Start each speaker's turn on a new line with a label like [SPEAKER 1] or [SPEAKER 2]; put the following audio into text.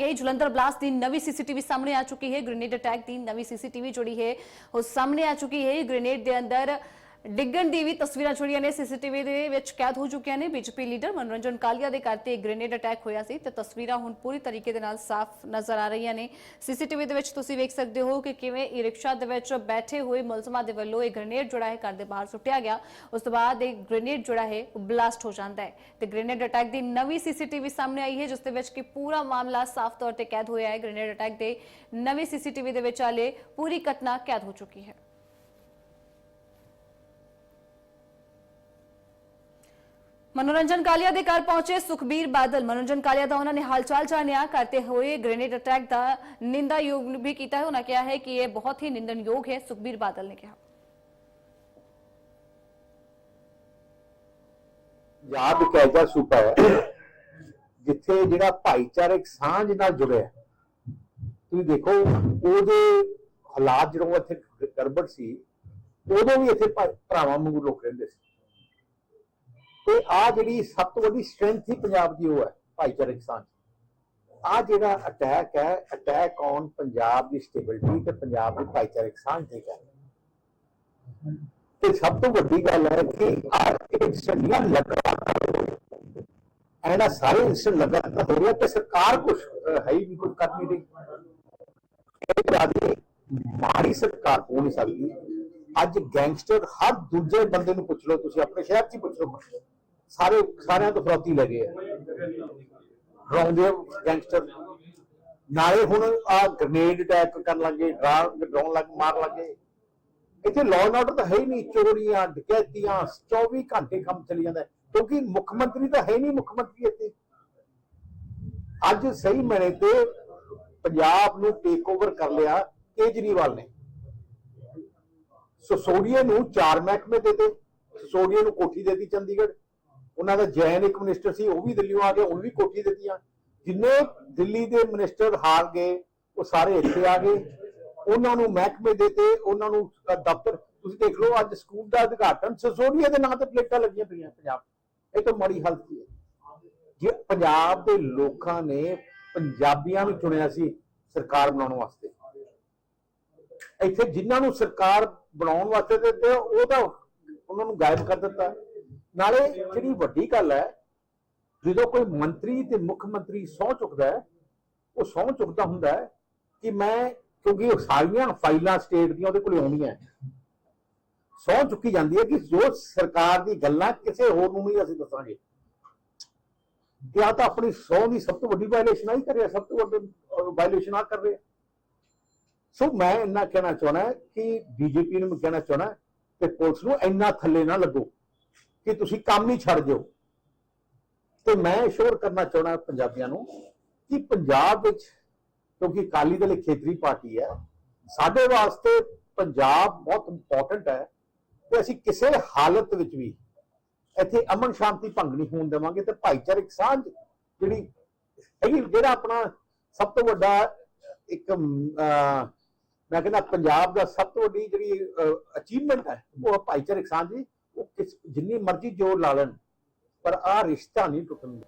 [SPEAKER 1] ਕਰਾਂਗੇ। ਜਲੰਧਰ ਬਲਾਸਟ ਦੀ ਨਵੀਂ ਸੀਸੀਟੀਵੀ ਸਾਹਮਣੇ ਆ ਚੁੱਕੀ ਹੈ। ਗ੍ਰੇਨੇਡ ਅਟੈਕ ਦੀ ਨਵੀਂ ਸੀਸੀਟੀਵੀ ਜਿਹੜੀ ਹੈ। ਉਹ ਸਾਹਮਣੇ ਆ ਚੁੱਕੀ ਹੈ। ਗ੍ਰੇਨੇਡ ਦੇ ਅੰਦਰ ਡਿੱਗਣ ਦੀ ਵੀ ਤਸਵੀਰਾਂ ਜਿਹੜੀਆਂ ਨੇ, ਸੀਸੀਟੀਵੀ ਦੇ ਵਿੱਚ ਕੈਦ ਹੋ ਚੁੱਕੀਆਂ ਨੇ ਬੀਜੇਪੀ ਲੀਡਰ ਮਨੋਰੰਜਨ ਕਾਲੀਆ ਦੇ ਘਰ ਤੇ ਇੱਕ ਗ੍ਰੇਨੇਡ ਅਟੈਕ ਹੋਇਆ ਸੀ ਤੇ ਤਸਵੀਰਾਂ ਹੁਣ ਪੂਰੀ ਤਰੀਕੇ ਦੇ ਨਾਲ ਸਾਫ਼ ਨਜ਼ਰ ਆ ਰਹੀਆਂ ਨੇ। ਸੀਸੀਟੀਵੀ ਦੇ ਵਿੱਚ ਤੁਸੀਂ ਵੇਖ ਸਕਦੇ ਹੋ ਕਿ ਕਿਵੇਂ ਈ ਰਿਕਸ਼ਾ ਦੇ ਵਿੱਚ ਬੈਠੇ ਹੋਏ ਮੁਲਜ਼ਮਾਂ ਦੇ ਵੱਲੋਂ ਇਹ ਗ੍ਰੇਨੇਡ ਜਿਹੜਾ ਹੈ ਘਰ ਦੇ ਬਾਹਰ ਸੁੱਟਿਆ ਗਿਆ। ਉਸ ਤੋਂ ਬਾਅਦ ਇਹ ਗ੍ਰੇਨੇਡ ਜਿਹੜਾ ਹੈ ਬਲਾਸਟ ਹੋ ਜਾਂਦਾ ਹੈ ਤੇ ਗ੍ਰੇਨੇਡ ਅਟੈਕ ਦੀ ਨਵੀਂ ਸੀਸੀਟੀਵੀ ਸਾਹਮਣੇ ਆਈ ਹੈ, ਜਿਸ ਦੇ ਵਿੱਚ ਕਿ ਪੂਰਾ ਮਾਮਲਾ ਸਾਫ਼ ਤੌਰ ਤੇ ਕੈਦ ਹੋਇਆ ਹੈ। ਗ੍ਰੇਨੇਡ ਅਟੈਕ ਦੇ ਨਵੀਂ ਸੀਸੀਟੀਵੀ ਦੇ ਵਿੱਚ ਹਾਲੇ ਪੂਰੀ ਘਟਨਾ ਕੈਦ ਹੋ ਚੁੱਕੀ ਹੈ। ਮਨੋਰੰਜਨ ਕਾਲੀਆ ਦੇ ਘਰ ਪਹੁੰਚੇ ਸੁਖਬੀਰ ਬਾਦਲ। ਮਨੋਰੰਜਨ ਕਾਲੀਆ ਦਾ ਉਹਨਾਂ ਨੇ ਹਾਲਚਾਲ ਜਾਣਿਆ ਕਰਤੇ ਹੋਏ ਗ੍ਰੇਨੇਡ ਅਟੈਕ ਦਾ ਨਿੰਦਾਯੋਗ ਵੀ ਕੀਤਾ ਹੈ। ਉਹਨਾਂ ਕਿਹਾ ਹੈ ਕਿ ਇਹ ਬਹੁਤ ਹੀ ਨਿੰਦਣਯੋਗ ਹੈ, ਸੁਖਬੀਰ ਬਾਦਲ ਨੇ ਕਿਹਾ।
[SPEAKER 2] ਪੰਜਾਬ ਇੱਕ ਐਸਾ ਸੂਬਾ ਹੈ ਜਿੱਥੇ ਜਿਹੜਾ ਭਾਈਚਾਰਕ ਸਾਂਝ ਨਾਲ ਜੁੜਿਆ ਤੁਸੀਂ ਦੇਖੋ, ਉਹਦੇ ਹਾਲਾਤ ਜਦੋਂ ਇੱਥੇ ਗੜਬੜ ਸੀ, ਉਦੋਂ ਵੀ ਇੱਥੇ ਭਰਾਵਾਂ ਵਾਂਗੂ ਲੋਕ ਰਹਿੰਦੇ ਸੀ। ਤੇ ਆ ਜਿਹੜੀ ਸਭ ਤੋਂ ਵੱਡੀ ਸਟਰੈਂਥ ਹੀ ਪੰਜਾਬ ਦੀ, ਉਹ ਹੈ ਭਾਈਚਾਰਕ ਸਾਂਝ ਆ ਜਿਹੜਾ ਅਟੈਕ ਹੈ ਅਟੈਕ ਔਨ ਪੰਜਾਬ ਦੀ ਸਟੇਬਿਲਿਟੀ ਤੇ ਪੰਜਾਬ ਦੀ ਭਾਈਚਾਰਕ ਸਾਂਝ ਤੇ ਹੈ। ਤੇ ਸਭ ਤੋਂ ਵੱਡੀ ਗੱਲ ਹੈ ਕਿ ਆ ਇੰਸਟੈਂਟੀਆਂ ਲਗਾਤਾਰ ਐਨਾ ਸਾਰੇ ਇੰਸਟੈਂਟ ਲਗਾਤਾਰ ਹੋ ਰਿਹਾ ਤੇ ਸਰਕਾਰ ਕੁਝ ਹੈ ਹੀ ਕੁਝ ਕਰ ਨਹੀਂ ਰਹੀ। ਇਹ ਮਾੜੀ ਸਰਕਾਰ ਹੋ ਨਹੀਂ ਸਕਦੀ। ਅੱਜ ਗੈਂਗਸਟਰ ਹਰ ਦੂਜੇ ਬੰਦੇ ਨੂੰ ਪੁੱਛ ਲਓ, ਤੁਸੀਂ ਆਪਣੇ ਸ਼ਹਿਰ 'ਚ ਹੀ ਪੁੱਛ ਲਓ। ਸਾਰੇ ਸਾਰਿਆਂ ਤੋਂ ਫਰੋਤੀ ਲੱਗੇ ਆ। ਡਰਾਉਂਦੇ ਗੈਂਗਸਟਰ ਨਾਲੇ ਹੁਣ ਆ ਗ੍ਰਨੇਡ ਅਟੈਕ ਕਰਨ ਲੱਗੇ ਡਰਾਉਣ ਲੱਗ ਮਾਰ ਲੱਗੇ ਇੱਥੇ ਲਾਅ ਐਂਡ ਆਰਡਰ ਤਾਂ ਹੈ ਹੀ ਨਹੀਂ, ਚੋਰੀਆਂ, ਡਕੈਤੀਆਂ 24 ਘੰਟੇ ਕੰਮ ਚੱਲੀ ਜਾਂਦਾ। ਕਿਉਂਕਿ ਮੁੱਖ ਮੰਤਰੀ ਤਾਂ ਹੈ ਨਹੀਂ ਮੁੱਖ ਮੰਤਰੀ ਇੱਥੇ। ਅੱਜ ਸਹੀ ਮਨੇ ਤੇ ਪੰਜਾਬ ਨੂੰ ਟੇਕ ਓਵਰ ਕਰ ਲਿਆ ਕੇਜਰੀਵਾਲ ਨੇ। ਸੋਸੋਡੀਆ ਨੂੰ ਚਾਰ ਮਹਿਕਮੇ ਦੇ ਤੇ ਸੋਸੋਡੀਆ ਨੂੰ ਕੋਠੀ ਦੇ ਦਿੱਤੀ ਚੰਡੀਗੜ੍ਹ। ਉਹਨਾਂ ਦਾ ਜੈਨ ਇੱਕ ਮਿਨਿਸਟਰ ਸੀ, ਉਹ ਵੀ ਦਿੱਲੀੋਂ ਆ ਗਿਆ ਉਹਨੂੰ ਵੀ ਕੋਠੀ ਦਿੱਤੀਆਂ। ਜਿੰਨੇ ਦਿੱਲੀ ਦੇ ਮਿਨਿਸਟਰ ਹਾਰ ਗਏ, ਉਹ ਸਾਰੇ ਇੱਥੇ ਆ ਗਏ। ਉਹਨਾਂ ਨੂੰ ਮਹਿਕਮੇ ਦੇ ਉਹਨਾਂ ਨੂੰ ਦਫ਼ਤਰ। ਤੁਸੀਂ ਦੇਖ ਲਓ, ਅੱਜ ਸਕੂਲ ਦਾ ਉਦਘਾਟਨ ਸਸੋਡੀਆ ਦੇ ਨਾਂ ਤੇ ਪਲੇਟਾਂ ਲੱਗੀਆਂ ਪਈਆਂ ਪੰਜਾਬ। ਇਹ ਤਾਂ ਮਾੜੀ ਹਾਲਤ ਹੈ। ਜੇ ਪੰਜਾਬ ਦੇ ਲੋਕਾਂ ਨੇ ਪੰਜਾਬੀਆਂ ਨੂੰ ਚੁਣਿਆ ਸੀ, ਸਰਕਾਰ ਬਣਾਉਣ ਵਾਸਤੇ। ਇੱਥੇ ਜਿਨ੍ਹਾਂ ਨੂੰ ਸਰਕਾਰ ਬਣਾਉਣ ਵਾਸਤੇ ਦਿੱਤੇ, ਉਹ ਤਾਂ ਉਹਨਾਂ ਨੂੰ ਗਾਇਬ ਕਰ ਦਿੱਤਾ। ਨਾਲੇ ਜਿਹੜੀ ਵੱਡੀ ਗੱਲ ਹੈ, ਜਦੋਂ ਕੋਈ ਮੰਤਰੀ ਤੇ ਮੁੱਖ ਮੰਤਰੀ ਸਹੁੰ ਚੁੱਕਦਾ ਹੈ, ਉਹ ਸਹੁੰ ਚੁੱਕਦਾ ਹੁੰਦਾ ਹੈ ਕਿ ਮੈਂ, ਕਿਉਂਕਿ ਸਾਰੀਆਂ ਫਾਈਲਾਂ ਸਟੇਟ ਦੀਆਂ ਉਹਦੇ ਕੋਲ ਆਉਂਦੀਆਂ ਸਹੁੰ ਚੁੱਕੀ ਜਾਂਦੀ ਹੈ ਕਿ ਜੋ ਸਰਕਾਰ ਦੀ ਗੱਲਾਂ ਕਿਸੇ ਹੋਰ ਨੂੰ ਨਹੀਂ ਅਸੀਂ ਦੱਸਾਂਗੇ। ਜਾਂ ਤਾਂ ਆਪਣੀ ਸਹੁੰ ਦੀ ਸਭ ਤੋਂ ਵੱਡੀ ਵਾਇਲੇਸ਼ਨ ਆਈ ਕਰ ਰਿਹਾ, ਸਭ ਤੋਂ ਵੱਡੀ ਵਾਇਲੇਸ਼ਨ ਆ ਕਰ ਰਿਹਾ। ਸੋ ਮੈਂ ਇੰਨਾ ਕਹਿਣਾ ਚਾਹਣਾ ਕਿ ਬੀਜੇਪੀ ਨੂੰ ਮੈਂ ਕਹਿਣਾ ਚਾਹਣਾ ਕਿ ਪੁਲਿਸ ਨੂੰ ਇੰਨਾ ਥੱਲੇ ਨਾ ਲੱਗੋ। ਕਿ ਤੁਸੀਂ ਕੰਮ ਹੀ ਛੱਡ ਦਿਓ ਤੇ ਮੈਂ ਸ਼ੋਰ ਕਰਨਾ ਚਾਹਣਾ ਪੰਜਾਬੀਆਂ ਨੂੰ ਕਿ ਪੰਜਾਬ ਵਿੱਚ, ਕਿਉਂਕਿ ਅਕਾਲੀ ਦਲ ਖੇਤਰੀ ਪਾਰਟੀ ਹੈ, ਸਾਡੇ ਵਾਸਤੇ ਪੰਜਾਬ ਬਹੁਤ ਇੰਪੋਰਟੈਂਟ ਹੈ ਤੇ ਅਸੀਂ ਕਿਸੇ ਹਾਲਤ ਵਿੱਚ ਵੀ ਇੱਥੇ ਅਮਨ ਸ਼ਾਂਤੀ ਭੰਗ ਨਹੀਂ ਹੋਣ ਦੇਵਾਂਗੇ ਤੇ ਭਾਈਚਾਰਕ ਸਾਂਝ ਜਿਹੜੀ ਹੈਗੀ, ਜਿਹੜਾ ਆਪਣਾ ਸਭ ਤੋਂ ਵੱਡਾ ਇੱਕ ਮੈਂ ਕਹਿੰਦਾ ਪੰਜਾਬ ਦਾ ਸਭ ਤੋਂ ਵੱਡੀ ਜਿਹੜੀ ਅਚੀਵਮੈਂਟ ਹੈ, ਉਹ ਭਾਈਚਾਰਕ ਸਾਂਝ ਦੀ। ਜਿੰਨੀ ਮਰਜ਼ੀ ਜ਼ੋਰ ਲਾ ਲੈਣ ਪਰ ਆ ਰਿਸ਼ਤਾ ਨਹੀਂ ਟੁੱਟਣ